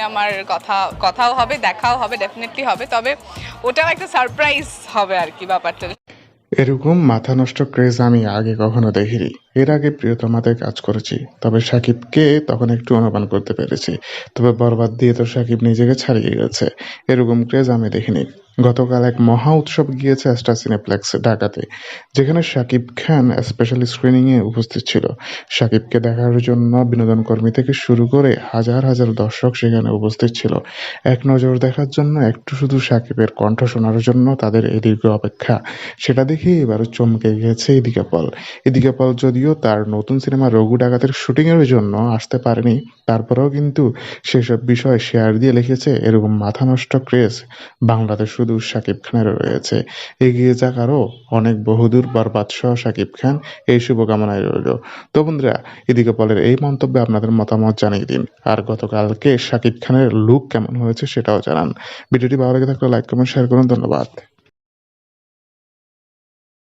আমার কথা, কথাও হবে, দেখাও হবে ডেফিনেটলি হবে। তবে ওটাও একটা সারপ্রাইজ হবে আর কি ব্যাপারটা। এরকম মাথা নষ্ট ক্রেজ আমি আগে কখনো দেখিনি। এর আগে প্রিয়তমাতে কাজ করেছি। তবে সাকিবকে তখন একটু অনুমান করতে পেরেছি। তবে বরবাদ দিয়ে তো সাকিব নিজেকে ছাড়িয়ে গেছে। এরকম ক্রেজ আমি দেখিনি। গতকাল এক মহা উৎসব গিয়েছে স্টার সিনেপ্লেক্স ঢাকাতে, যেখানে শাকিব খান স্পেশাল স্ক্রিনিংয়ে উপস্থিত ছিল। শাকিবকে দেখার জন্য বিনোদন কর্মী থেকে শুরু করে হাজার হাজার দর্শক সেখানে উপস্থিত ছিল। এক নজর দেখার জন্য, একটু শুধু শাকিবের কণ্ঠ শোনার জন্য তাদের এই দীর্ঘ অপেক্ষা। সেটা দেখে এবার চমকে গেছে এদিকে পল। এদিকে পল যদিও তার নতুন সিনেমা রঘু ডাকাতের শুটিংয়ের জন্য আসতে পারেনি, তারপরেও কিন্তু সেসব বিষয় শেয়ার দিয়ে লিখেছে এরকম মাথা নষ্ট ক্রেজ। বাংলাদেশ শুধু সাকিব খানের রয়েছে। এগিয়ে যাক আরও অনেক বহুদূর বার বাদশাহ সাকিব খান এই শুভকামনায় রইল। তো বন্ধুরা, এদিকে পলের এই মন্তব্যে আপনাদের মতামত জানিয়ে দিন। আর গতকালকে সাকিব খানের লুক কেমন হয়েছে সেটাও জানান। ভিডিওটি ভালো লেগে থাকলে লাইক কমেন্ট শেয়ার করুন। ধন্যবাদ।